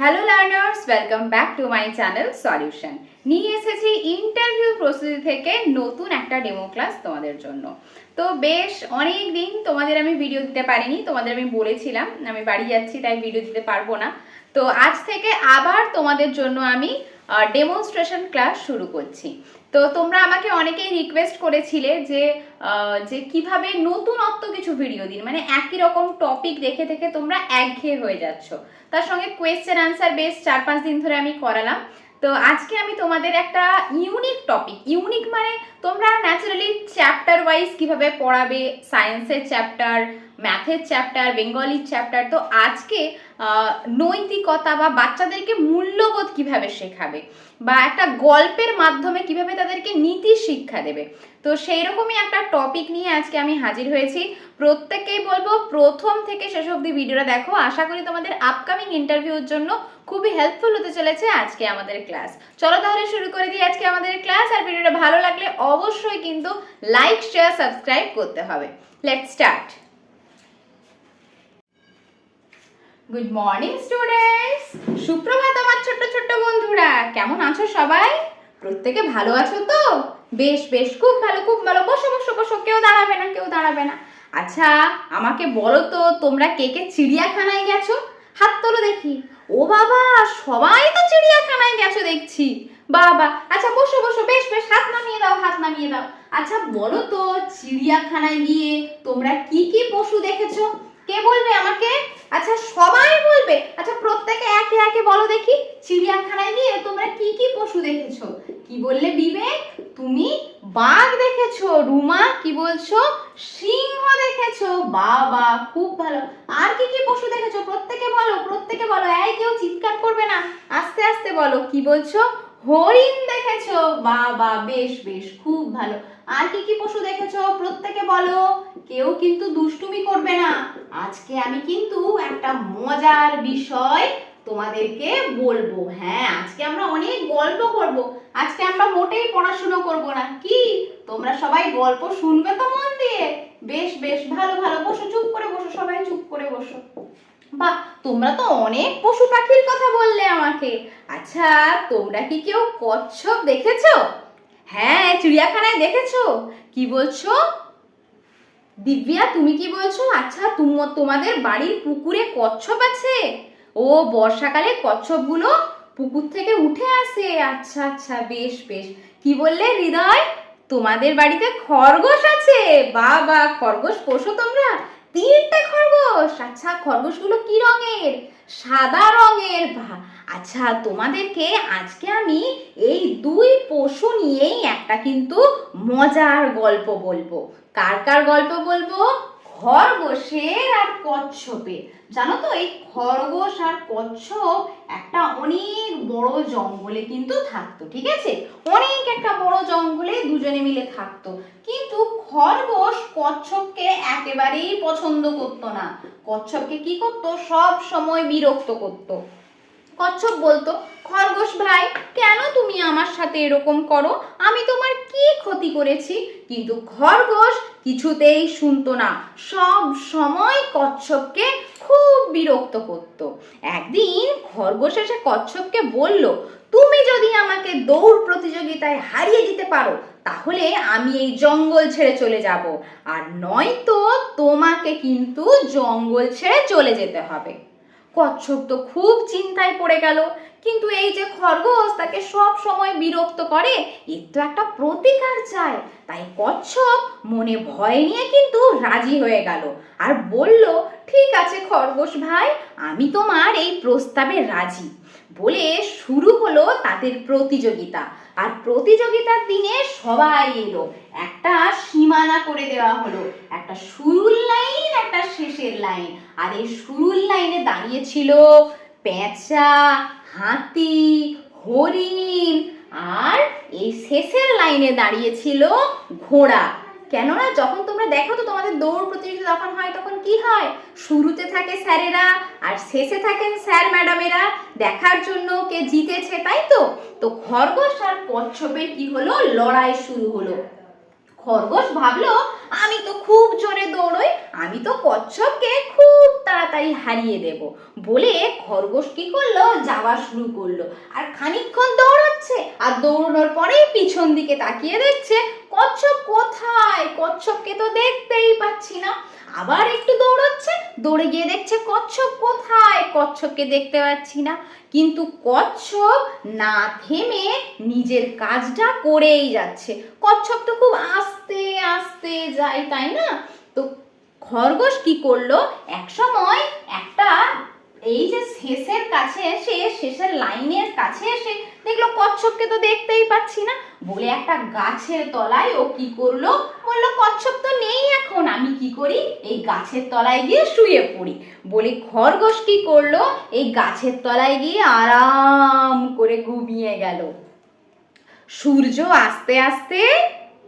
Hello learners welcome back to my channel solution নিয়ে এসেছি interview প্রস্তুতি থেকে নতুন একটা ডেমো ক্লাস তোমাদের জন্য। তো বেশ অনেক দিন তোমাদের আমি ভিডিও দিতে পারিনি, তোমাদের আমি বলেছিলাম, আমি বাড়ি যাচ্ছি তাই ভিডিও দিতে পারব না। তো আজ থেকে আবার তোমাদের জন্য আমি ডেমনস্ট্রেশন ক্লাস শুরু করছি। তো তোমরা আমাকে অনেকেই রিকোয়েস্ট করেছিলে যে যে কীভাবে নতুনত্ব কিছু ভিডিও দিন। মানে একই রকম টপিক দেখে দেখে তোমরা একঘেয়ে হয়ে যাচ্ছ। তার সঙ্গে কোয়েশ্চেন আনসার বেশ চার পাঁচ দিন ধরে আমি করালাম। তো আজকে আমি তোমাদের একটা ইউনিক টপিক ইউনিক মানে তোমরা ন্যাচারালি চ্যাপ্টার ওয়াইজ কীভাবে পড়াবে সায়েন্সের চ্যাপ্টার ম্যাথের চ্যাপ্টার বেঙ্গলির চ্যাপ্টার তো আজকে নৈতিকতা বা বাচ্চাদেরকে মূল্যবোধ কীভাবে শেখাবে? বা একটা গল্পের মাধ্যমে কীভাবে তাদেরকে নীতি শিক্ষা দেবে? তো সেই রকমই একটা টপিক নিয়ে আজকে আমি হাজির হয়েছি। প্রত্যেককেই বলব, প্রথম থেকে শেষ অবধি ভিডিওটা দেখো। আশা করি তোমাদের আপকামিং ইন্টারভিউর জন্য খুবই হেল্পফুল হতে চলেছে আজকে আমাদের ক্লাস চলো তাহলে শুরু করে দিই আজকে আমাদের ক্লাস আর ভিডিওটা ভালো লাগলে অবশ্যই কিন্তু লাইক শেয়ার সাবস্ক্রাইব করতে হবে। Let start good morning students সুপ্রভাত আমার ছোট্ট ছোট্ট বন্ধুরা। কেমন আছো সবাই? প্রত্যেকে ভালো আছো তো? বেশ বেশ, খুব ভালো খুব ভালো। বসো বসো বসো। কেউ দাঁড়াবে না, কেউ দাঁড়াবে না। আচ্ছা আমাকে বলো তো, তোমরা কে কে চিড়িয়াখানায় গেছো? হাত তোলো দেখি। ও বাবা, সবাই তো চিড়িয়াখানায় গেছো দেখছি। বাবা আচ্ছা বসো বসো। বেশ বেশ, হাত নামিয়ে দাও, হাত নামিয়ে দাও। আচ্ছা বলো তো, চিড়িয়াখানায় গিয়ে তোমরা কি কি পশু দেখেছ? কে বলবে আমাকে? আচ্ছা সবাই বলবে। আচ্ছা প্রত্যেকে একে একে বলো দেখি। চিড়িয়াখানায় গিয়ে তোমরা কি কি পশু দেখেছ? কি বললে বিবেক? তুমি বাঘ দেখেছ, রুমা, কি বলছো? সিংহ দেখেছ, বাবা, খুব ভালো। আর কি কি পশু দেখেছ? প্রত্যেকে বলো প্রত্যেকে বলো। এই কেউ চিৎকার করবে না। আস্তে আস্তে বলো, কি বলছো? হরিণ দেখেছ? বাবা বেশ বেশ, খুব ভালো। আর কি কি পশু দেখেছ? প্রত্যেকে বলো। কেউ কিন্তু দুষ্টুমি করবে না। আজকে আমি কিন্তু একটা মজার বিষয় তোমাদেরকে বলব। হ্যাঁ আজকে আমরা অনেক গল্প করব। আজকে আমরা মোটেই পড়াশুনো করব না। কি? তোমরা সবাই গল্প শুনবে তো মন দিয়ে? বেশ বেশ, ভালো ভালো। বসো, চুপ করে বসো, সবাই চুপ করে বসো। বাহ, তোমরা তো অনেক পশু পাখির কথা বললে আমাকে। আচ্ছা তোমরা কি কেউ কচ্ছপ দেখেছ? হ্যাঁ চিড়িয়াখানায় দেখেছ। কি বলছো? দিব্যা তুমি কি বলছো? আচ্ছা তোমাদের বাড়ির পুকুরে কচ্ছপ আছে? ও, বর্ষাকালে কচ্ছপগুলো পুকুর থেকে উঠে আসে। আচ্ছা আচ্ছা বেশ বেশ। কি বললে, হৃদয়? তোমাদের বাড়িতে খরগোশ আছে? বাবা খরগোশ পোষো তোমরা। তিনটে খরগোশ। আচ্ছা খরগোশগুলো কি রঙের? সাদা রঙের আচ্ছা তোমাদেরকে আজকে আমি এই দুই পশু নিয়েই একটা কিন্তু মজার গল্প বলব। কার কার গল্প বলব? খরগোশের আর কচ্ছপে। জানো তো, এই খরগোশ আর কচ্ছপ একটা অনেক বড় জঙ্গলে কিন্তু থাকতো, ঠিক আছে? অনেক একটা বড় জঙ্গলে দুজনে মিলে থাকতো। কিন্তু খরগোশ কচ্ছপকে একেবারেই পছন্দ করতো না। কচ্ছপকে কি করতো? সব সময় বিরক্ত করতো। কচ্ছপ বলতো, খরগোশ ভাই, কেন তুমি আমার সাথে এরকম করো? আমি তোমার কি ক্ষতি করেছি? কিন্তু খরগোশ কিছুতেই শুনতো না। সব সময় কচ্ছপকে খুব বিরক্ত করত। একদিন খরগোশ এসে কচ্ছপকে বলল, তুমি যদি আমাকে দৌড় প্রতিযোগিতায় হারিয়ে দিতে পারো, তাহলে আমি এই জঙ্গল ছেড়ে চলে যাব। আর নয়তো তোমাকে কিন্তু জঙ্গল ছেড়ে চলে যেতে হবে। কচ্ছপ তো খুব চিন্তায় পড়ে গেল। কিন্তু এই যে খরগোশ তাকে সব সময় বিরক্ত করে, এর তো একটা প্রতিকার চায় তাই কচ্ছপ মনে ভয় নিয়ে কিন্তু রাজি হয়ে গেল। আর বলল, ঠিক আছে খরগোশ ভাই, আমি তোমার এই প্রস্তাবে রাজি। বলে শুরু হলো তাদের প্রতিযোগিতা। আর প্রতিযোগিতার দিনে সবাই এলো। একটা সীমানা করে দেওয়া হলো। একটা শুরুর লাইন, একটা শেষের লাইন। আর এই শুরুর লাইনে দাঁড়িয়ে ছিল পেঁচা, হাতি, হরিণ। আর এই শেষের লাইনে দাঁড়িয়েছিল ঘোড়া। কেননা যখন তোমরা দেখো তো তোমাদের দৌড় প্রতিযোগিতা যখন হয়, তখন কি হয়? শুরুতে থাকে স্যারেরা আর শেষে থাকেন স্যার ম্যাডামেরা। দেখার জন্য কে জিতেছে, তাই তো? তো খরগোশ আর কচ্ছপের কি হলো? লড়াই শুরু হলো। খরগোশ ভাবলো, আমি তো খুব জোরে দৌড়ই, আমি তো কচ্ছপকে খুব তাড়াতাড়ি হারিয়ে দেব। বলে খরগোশ কি করল? যাওয়া শুরু করল। আর খানিকক্ষণ দৌড়াচ্ছে আর দৌড়ানোর পরেই পিছন দিকে তাকিয়ে দেখছে কচ্ছপ কোথায়? কচ্ছপকে তো দেখতেই পাচ্ছি না। আবার একটু দৌড়াচ্ছে, দৌড়ে গিয়ে দেখছে কচ্ছপ কোথায়? কচ্ছপকে দেখতে পাচ্ছি না। কিন্তু কচ্ছপ না থেমে নিজের কাজটা করেই যাচ্ছে। কচ্ছপ তো খুব আস্তে আস্তে যায়, তাই না? তো খরগোশ কি করল? এক সময় একটা এই যে শেষের কাছে এসে, শেষের লাইনের কাছে এসে দেখল কচ্ছপকে তো দেখতেই পাচ্ছি না। বলে একটা গাছের তলায় ও কি করল? বলল, কচ্ছপ তো নেই এখন, আমি কি করি? এই গাছের তলায় গিয়ে শুয়ে পড়ি। বলে খরগোশ কি করল? এই গাছের তলায় গিয়ে আরাম করে ঘুমিয়ে গেল। সূর্য আস্তে আস্তে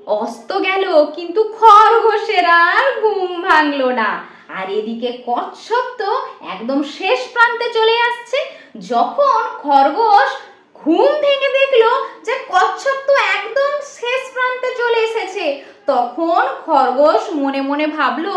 অস্ত গেল, কিন্তু খরগোশের আর ঘুম ভাঙলো না। আর এদিকে কচ্ছপ তো একদম শেষ প্রান্তে চলে আসছে। যখন খরগোশ ঘুম ভেঙে দেখল যে কচ্ছপ তো একদম শেষ প্রান্তে চলে এসেছে তখন খরগোশ মনে মনে ভাবলো,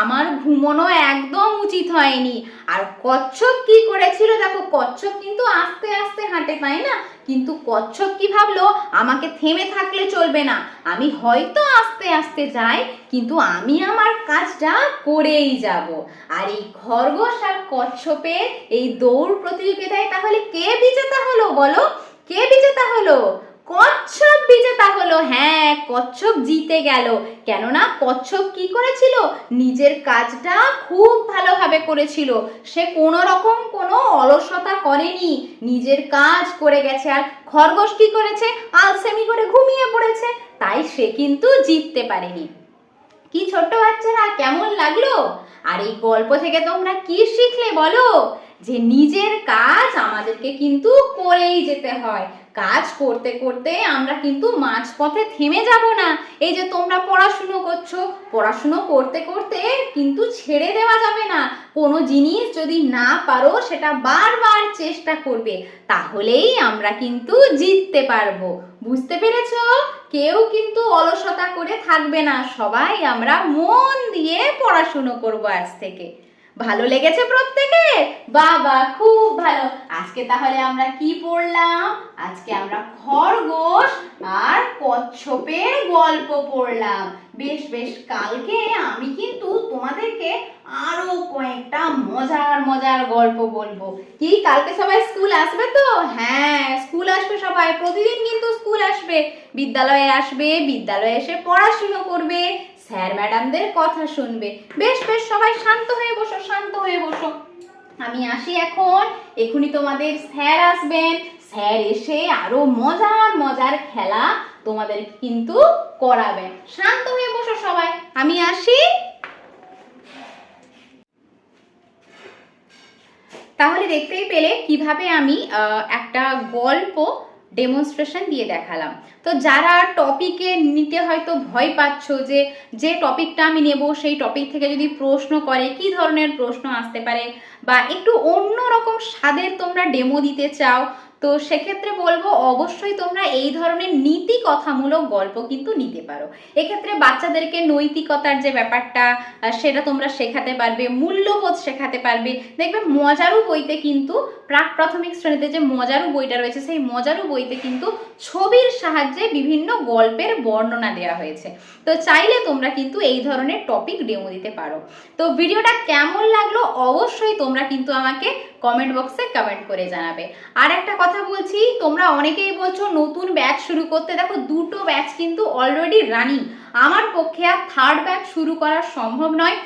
আমার ঘুমোনো একদম উচিত হয়নি। আর কচ্ছপ কি করেছিল দেখো, কচ্ছপ কিন্তু আস্তে আস্তে হাঁটে, তাই না? কিন্তু কচ্ছপ কি ভাবলো, আমাকে থেমে থাকলে চলবে না। আমি হয়তো আস্তে আস্তে যাই, কিন্তু আমি আমার কাজটা করেই যাব। আর এই খরগোশ আর কচ্ছপের এই দৌড় প্রতিযোগিতায় তাহলে কে বিজেতা হলো বলো? কে বিজেতা হলো? কচ্ছপ বিজেতা হলো হ্যাঁ কচ্ছপ জিতে গেল। কেননা কচ্ছপ কি করেছিল? নিজের কাজটা খুব ভালোভাবে করেছিল। সে কোনো রকম কোনো অলসতা করেনি। নিজের কাজ করে গেছে, আর খরগোশ কি করেছে? আলসেমি করে ঘুমিয়ে পড়েছে। তাই সে কিন্তু জিততে পারেনি। কি ছোট্ট বাচ্চারা, কেমন লাগল? আর এই গল্প থেকে তোমরা কি শিখলে বলো? যে নিজের কাজ আমাদেরকে কিন্তু করেই যেতে হয়। কাজ করতে করতে আমরা কিন্তু মাঝপথে থেমে যাব না। এই যে তোমরা পড়াশুনো করছ, পড়াশুনো করতে করতে কিন্তু ছেড়ে দেওয়া যাবে না। কোনো জিনিস যদি না পারো, সেটা বারবার চেষ্টা করবে, তাহলেই আমরা কিন্তু জিততে পারব। বুঝতে পেরেছ? কেউ কিন্তু অলসতা করে থাকবে না। সবাই আমরা মন দিয়ে পড়াশুনো করব আজ থেকে। ভালো লেগেছে প্রত্যেকে? বাবা, খুব ভালো। আজকে তাহলে আমরা কি পড়লাম? আজকে আমরা খরগোশ আর কচ্ছপের গল্প পড়লাম। বেশ বেশ, কালকে আমি কিন্তু তোমাদেরকে আরও কয়েকটা মজার মজার গল্প বলব। কি, কালকে সবাই স্কুল আসবে তো? হ্যাঁ স্কুল আসবে সবাই। প্রতিদিন কিন্তু স্কুল আসবে। বিদ্যালয়ে আসবে, বিদ্যালয়ে এসে পড়াশুনো করবে। স্যার ম্যাডামদের কথা শুনবে। বেশ বেশ, সবাই শান্ত হয়ে বসো, শান্ত হয়ে বসো। আমি আসি এখন। এখনই তোমাদের স্যার আসবেন। স্যার এসে আরও মজার মজার খেলা তোমাদের কিন্তু করাবেন। শান্ত হয়ে বসো সবাই। আমি আসি। তাহলে দেখতেই পেলে কীভাবে আমি একটা গল্প ডেমনস্ট্রেশন দিয়ে দেখালাম। তো যারা টপিকে নিতে হয়তো ভয় পাচ্ছ যে যে টপিকটা আমি নেব, সেই টপিক থেকে যদি প্রশ্ন করে, কি ধরনের প্রশ্ন আসতে পারে? বা একটু অন্য রকম স্বাদের তোমরা ডেমো দিতে চাও তো সেক্ষেত্রে বলব, অবশ্যই তোমরা এই ধরনের নীতি কথামূলক গল্প কিন্তু নিতে পারো। এক্ষেত্রে বাচ্চাদেরকে নৈতিকতার যে ব্যাপারটা সেটা তোমরা শেখাতে পারবে, মূল্যবোধ শেখাতে পারবে। দেখবে মজারু বইতে কিন্তু প্রাক প্রাথমিক শ্রেণীতে যে মজারু বইটা রয়েছে, সেই মজারু বইতে কিন্তু ছবির সাহায্যে বিভিন্ন গল্পের বর্ণনা দেওয়া হয়েছে। তো চাইলে তোমরা কিন্তু এই ধরনের টপিক ডেমো দিতে পারো। তো ভিডিওটা কেমন লাগল, অবশ্যই তোমরা কিন্তু আমাকে কমেন্ট বক্সে কমেন্ট করে জানাবে। আর একটা কথা বলছি, তোমরা অনেকেই বলছো নতুন ব্যাচ শুরু করতে। দেখো, দুটো ব্যাচ কিন্তু অলরেডি রানিং আমার পক্ষে আর থার্ড ব্যাচ শুরু করা সম্ভব নয়।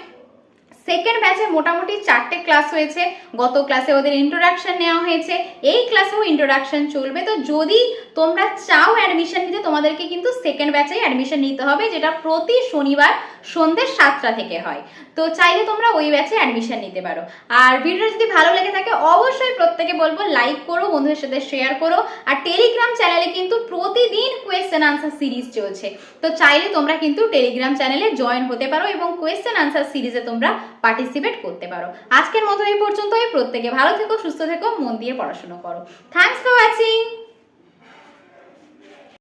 সেকেন্ড ব্যাচে মোটামুটি চারটে ক্লাস হয়েছে। গত ক্লাসে ওদের ইন্ট্রোডাকশন নেওয়া হয়েছে। এই ক্লাসেও ইন্ট্রোডাকশন চলবে। তো যদি তোমরা চাও অ্যাডমিশন নিতে, তোমাদেরকে কিন্তু সেকেন্ড ব্যাচেই অ্যাডমিশন নিতে হবে, যেটা প্রতি শনিবার সন্ধ্যে সাতটা থেকে হয়। তো চাইলে তোমরা ওই ব্যাচে অ্যাডমিশন নিতে পারো। আর ভিডিওটা যদি ভালো লেগে থাকে, অবশ্যই প্রত্যেকে বলব লাইক করো, বন্ধুদের সাথে শেয়ার করো। আর টেলিগ্রাম চ্যানেলে কিন্তু প্রতিদিন কোয়েশ্চেন আনসার সিরিজ চলছে। তো চাইলে তোমরা কিন্তু টেলিগ্রাম চ্যানেলে জয়েন হতে পারো এবং কোয়েশ্চেন আনসার সিরিজে তোমরা পার্টিসিপেট করতে পারো। আজকের মতো এই পর্যন্তই। প্রত্যেকে ভালো থেকো, সুস্থ থেকো, মন দিয়ে পড়াশুনো করো। Thanks for watching